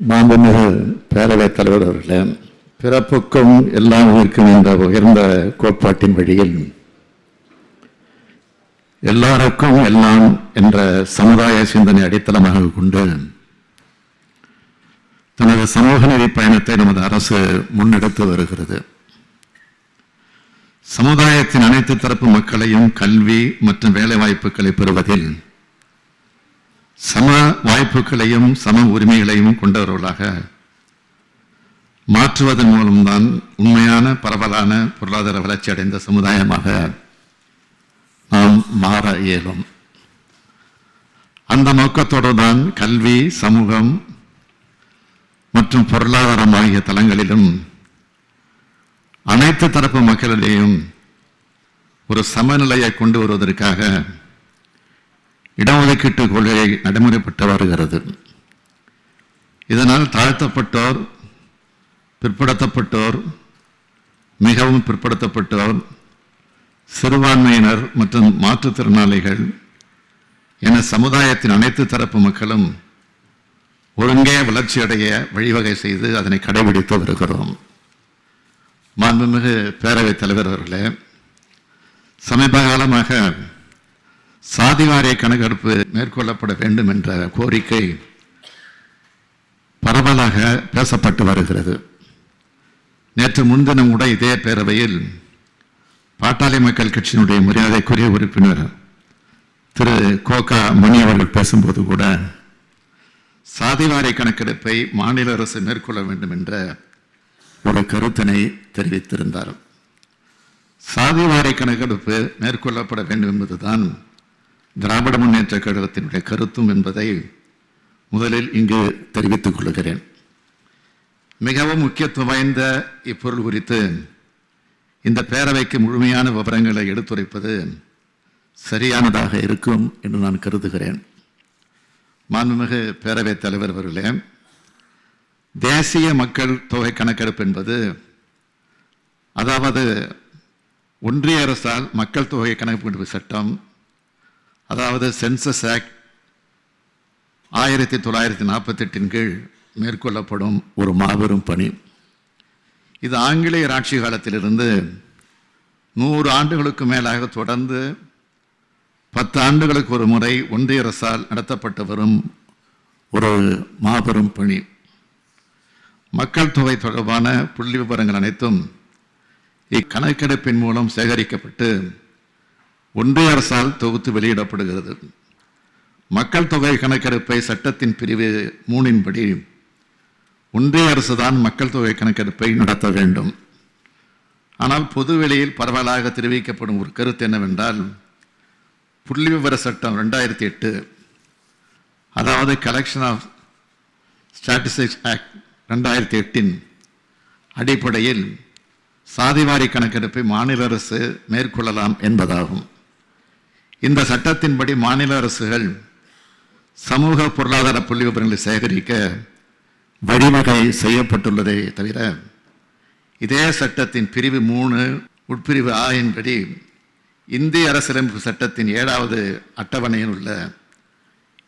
மாண்புமிகு பேரவைத் தலைவர் அவர்களே பிறப்புக்கும் எல்லாம் உயிர்க்கும் என்ற உயர்ந்த கோட்பாட்டின் வழியில் எல்லாருக்கும் எல்லாம் என்ற சமுதாய சிந்தனை அடித்தளமாக கொண்டு தனது சமூக நிதி பயணத்தை நமது அரசு முன்னெடுத்து வருகிறது. சமுதாயத்தின் அனைத்து தரப்பு மக்களையும் கல்வி மற்றும் வேலைவாய்ப்புகளை பெறுவதில் சம வாய்ப்புகளையும் சம உரிமைகளையும் கொண்டவர்களாக மாற்றுவதன் மூலம்தான் உண்மையான பரவலான பொருளாதார வளர்ச்சி அடைந்த சமுதாயமாக நாம் மாற இயலும். அந்த நோக்கத்தோடு தான் கல்வி சமூகம் மற்றும் பொருளாதாரம் ஆகிய தளங்களிலும் அனைத்து தரப்பு மக்களிடையும் ஒரு சமநிலையை கொண்டு வருவதற்காக இடஒதுக்கீட்டு கொள்கை நடைமுறைப்பட்டு வருகிறது இதனால் தாழ்த்தப்பட்டோர் பிற்படுத்தப்பட்டோர் மிகவும் பிற்படுத்தப்பட்டோர் சிறுபான்மையினர் மற்றும் மாற்றுத்திறனாளிகள் என சமுதாயத்தின் அனைத்து தரப்பு மக்களும் ஒழுங்கே வளர்ச்சியடைய வழிவகை செய்து அதனை கடைபிடித்து வருகிறோம். மாண்புமிகு பேரவைத் தலைவர் அவர்களே சமீப காலமாக சாதிவாரிய கணக்கெடுப்பு மேற்கொள்ளப்பட வேண்டும் என்ற கோரிக்கை பரவலாக பேசப்பட்டு வருகிறது. நேற்று முன்தினம் கூட இதே பேரவையில் பாட்டாளி மக்கள் கட்சியினுடைய மரியாதைக்குரிய உறுப்பினர் திரு கோகா மணி அவர்கள் பேசும்போது கூட சாதிவாரி கணக்கெடுப்பை மாநில அரசு மேற்கொள்ள வேண்டும் என்ற ஒரு கருத்தினை தெரிவித்திருந்தார். சாதிவாரி கணக்கெடுப்பு மேற்கொள்ளப்பட வேண்டும் என்பதுதான் திராவிட முன்னேற்ற கழகத்தினுடைய கருத்தும் என்பதை முதலில் இங்கு தெரிவித்துக் கொள்கிறேன். மிகவும் முக்கியத்துவம் வாய்ந்த இப்பொருள் குறித்து இந்த பேரவைக்கு முழுமையான விவரங்களை எடுத்துரைப்பது சரியானதாக இருக்கும் என்று நான் கருதுகிறேன். மாண்புமிகு பேரவைத் தலைவர் அவர்களே தேசிய மக்கள் தொகை கணக்கெடுப்பு என்பது அதாவது ஒன்றிய அரசால் மக்கள் தொகை கணக்கெடுப்பு சட்டம் அதாவது சென்சஸ் ஆக்ட் ஆயிரத்தி தொள்ளாயிரத்தி நாற்பத்தெட்டின் கீழ் மேற்கொள்ளப்படும் ஒரு மாபெரும் பணி. இது ஆங்கிலேயர் ஆட்சி காலத்திலிருந்து நூறு ஆண்டுகளுக்கு மேலாக தொடர்ந்து பத்து ஆண்டுகளுக்கு ஒரு முறை ஒன்றிய அரசால் நடத்தப்பட்டு வரும் ஒரு மாபெரும் பணி. மக்கள் தொகை தொடர்பான புள்ளி விவரங்கள் அனைத்தும் இக்கணக்கெடுப்பின் மூலம் சேகரிக்கப்பட்டு ஒன்றிய அரசால் தொகுத்து வெளியிடப்படுகிறது. மக்கள் தொகை கணக்கெடுப்பை சட்டத்தின் பிரிவு மூணின்படி ஒன்றிய அரசு தான் மக்கள் தொகை கணக்கெடுப்பை நடத்த வேண்டும். ஆனால் பொதுவெளியில் பரவலாக தெரிவிக்கப்படும் ஒரு கருத்து என்னவென்றால் புள்ளி விவர சட்டம் ரெண்டாயிரத்தி எட்டு அதாவது கலெக்ஷன் ஆஃப் ஸ்டாட்டிஸ்டிக்ஸ் ஆக்ட் ரெண்டாயிரத்தி எட்டின் அடிப்படையில் சாதிவாரி கணக்கெடுப்பை மாநில அரசு மேற்கொள்ளலாம் என்பதாகும். இந்த சட்டத்தின்படி மாநில அரசுகள் சமூக பொருளாதார புள்ளி விவரங்களை சேகரிக்க வழிவகை செய்யப்பட்டுள்ளதை தவிர இதே சட்டத்தின் பிரிவு மூணு உட்பிரிவு ஆயின்படி இந்திய அரசியலமைப்பு சட்டத்தின் ஏழாவது அட்டவணையில் உள்ள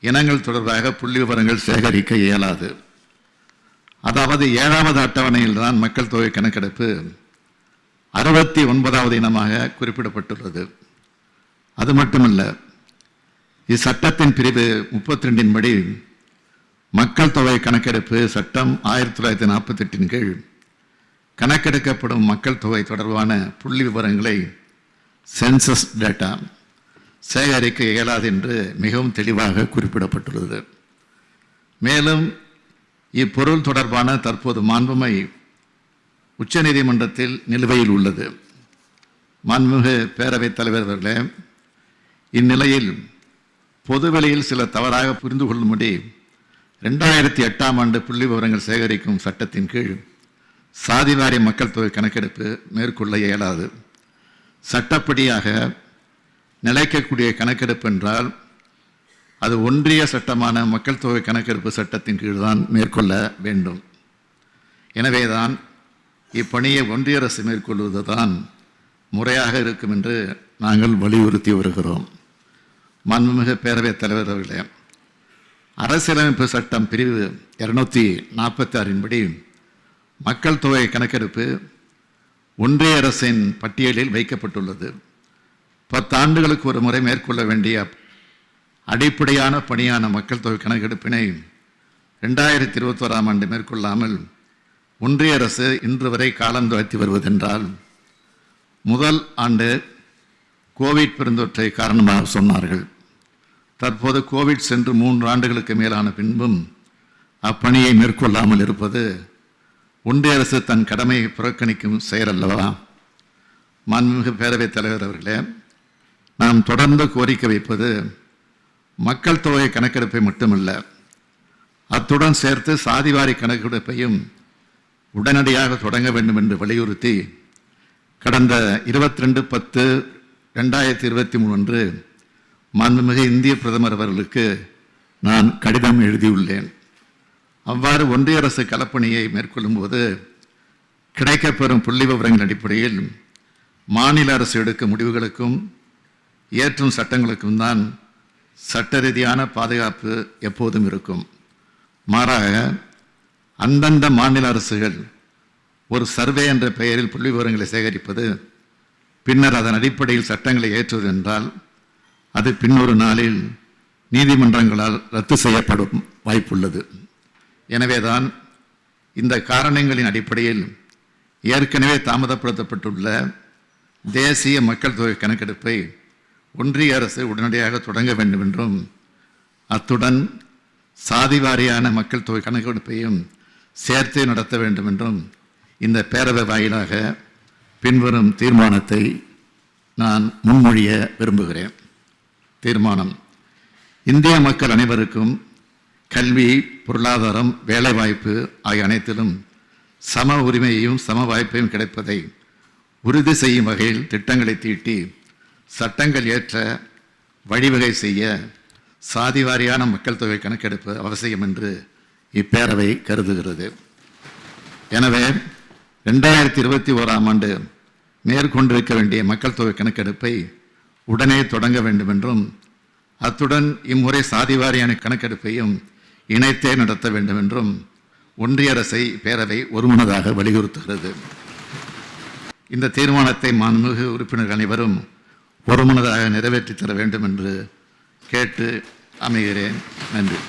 இனங்கள் தொடர்பாக புள்ளி விவரங்கள் சேகரிக்க இயலாது. அதாவது ஏழாவது அட்டவணையில் தான் மக்கள் தொகை கணக்கெடுப்பு அறுபத்தி ஒன்பதாவது இனமாக குறிப்பிடப்பட்டுள்ளது. அது மட்டுமல்ல இச்சட்டத்தின் பிரிவு முப்பத்தி ரெண்டின் படி மக்கள் தொகை கணக்கெடுப்பு சட்டம் ஆயிரத்தி தொள்ளாயிரத்தி நாற்பத்தி எட்டின் கீழ் கணக்கெடுக்கப்படும் மக்கள் தொகை தொடர்பான புள்ளி விவரங்களை சென்சஸ் டேட்டா சேகரிக்க இயலாது என்று மிகவும் தெளிவாக குறிப்பிடப்பட்டுள்ளது. மேலும் இப்பொருள் தொடர்பான தற்போது மாண்புமை உச்சநீதிமன்றத்தில் நிலுவையில் உள்ளது. மாண்புமிகு பேரவைத் தலைவர் அவர்களே இந்நிலையில் பொதுவெளியில் சில தவறாக புரிந்து கொள்ளும்படி ரெண்டாயிரத்தி எட்டாம் ஆண்டு புள்ளி விவரங்கள் சேகரிக்கும் சட்டத்தின் கீழ் சாதிவாரி மக்கள் தொகை கணக்கெடுப்பு மேற்கொள்ள இயலாது. சட்டப்படியாக நிலைக்கக்கூடிய கணக்கெடுப்பு என்றால் அது ஒன்றிய சட்டமான மக்கள் தொகை கணக்கெடுப்பு சட்டத்தின் கீழ் தான் மேற்கொள்ள வேண்டும். எனவேதான் இப்பணியை ஒன்றிய அரசு மேற்கொள்வது தான் முறையாக இருக்கும் என்று நாங்கள் வலியுறுத்தி வருகிறோம். மாண்புமிகு பேரவைத் தலைவர் அவர்களே அரசியலமைப்பு சட்டம் பிரிவு இருநூத்தி நாற்பத்தி ஆறின்படி மக்கள் தொகை கணக்கெடுப்பு ஒன்றிய அரசின் பட்டியலில் வைக்கப்பட்டுள்ளது. பத்தாண்டுகளுக்கு ஒரு முறை மேற்கொள்ள வேண்டிய அடிப்படையான பணியான மக்கள் தொகை கணக்கெடுப்பினை ரெண்டாயிரத்தி இருபத்தோராம் ஆண்டு மேற்கொள்ளாமல் ஒன்றிய அரசு இன்று வரை காலம் தாழ்த்தி வருவதென்றால் முதல் ஆண்டு கோவிட் பெருந்தொற்றை காரணமாக சொன்னார்கள். தற்போது கோவிட் சென்று மூன்று ஆண்டுகளுக்கு மேலான பின்பும் அப்பணியை மேற்கொள்ளாமல் இருப்பது ஒன்றிய அரசு தன் கடமையை புறக்கணிக்கும் செயல் அல்லவா? மாண்புமிகு பேரவைத் தலைவர் அவர்களே நாம் தொடர்ந்து கோரிக்கை வைப்பது மக்கள் தொகை கணக்கெடுப்பை மட்டுமல்ல அத்துடன் சேர்த்து சாதிவாரி கணக்கெடுப்பையும் உடனடியாக தொடங்க வேண்டும் என்று வலியுறுத்தி கடந்த இருபத்தி ரெண்டு பத்து ரெண்டாயிரத்தி இருபத்தி மூணு அன்று மாண்புமிகு இந்திய பிரதமர் அவர்களுக்கு நான் கடிதம் எழுதியுள்ளேன். அவ்வாறு ஒன்றிய அரசு களப்பணியை மேற்கொள்ளும்போது கிடைக்கப்பெறும் புள்ளி விவரங்கள் அடிப்படையில் மாநில அரசு எடுக்கும் முடிவுகளுக்கும் ஏற்றும் சட்டங்களுக்கும் தான் சட்ட ரீதியான பாதுகாப்பு எப்போதும் இருக்கும். மாறாக அந்தந்த மாநில அரசுகள் ஒரு சர்வே என்ற பெயரில் புள்ளி விவரங்களை சேகரிப்பது பின்னர் அதன் அடிப்படையில் சட்டங்களை ஏற்றுவது என்றால் அது பின்னொரு நாளில் நீதிமன்றங்களால் ரத்து செய்யப்படும் வாய்ப்புள்ளது. எனவேதான் இந்த காரணங்களின் அடிப்படையில் ஏற்கனவே தாமதப்படுத்தப்பட்டுள்ள தேசிய மக்கள் தொகை கணக்கெடுப்பை ஒன்றிய அரசு உடனடியாக தொடங்க வேண்டும் என்றும் அத்துடன் சாதி வாரியான மக்கள் தொகை கணக்கெடுப்பையும் சேர்த்து நடத்த வேண்டும் என்றும் இந்த பேரவை வாயிலாக பின்வரும் தீர்மானத்தை நான் முன்மொழிய விரும்புகிறேன். தீர்மானம். இந்திய மக்கள் அனைவருக்கும் கல்வி பொருளாதாரம் வேலைவாய்ப்பு ஆகிய அனைத்திலும் சம உரிமையையும் சம வாய்ப்பையும் கிடைப்பதை உறுதி செய்யும் வகையில் திட்டங்களை தீட்டி சட்டங்கள் ஏற்ற வழிவகை செய்ய சாதி வாரியான மக்கள் தொகை கணக்கெடுப்பு அவசியம் என்று இப்பேரவை கருதுகிறது. எனவே ரெண்டாயிரத்தி இருபத்தி ஓராம் ஆண்டு மேற்கொண்டிருக்க வேண்டிய மக்கள் தொகை கணக்கெடுப்பை உடனே தொடங்க வேண்டும் என்றும் அத்துடன் இம்முறை சாதிவாரியான கணக்கெடுப்பையும் இணைத்தே நடத்த வேண்டும் என்றும் ஒன்றிய அரசை பேரவை ஒருமனதாக வலியுறுத்துகிறது. இந்த தீர்மானத்தை மாண்புமிகு உறுப்பினர்கள் அனைவரும் ஒருமனதாக நிறைவேற்றித் தர வேண்டும் என்று கேட்டு அமைகிறேன். நன்றி.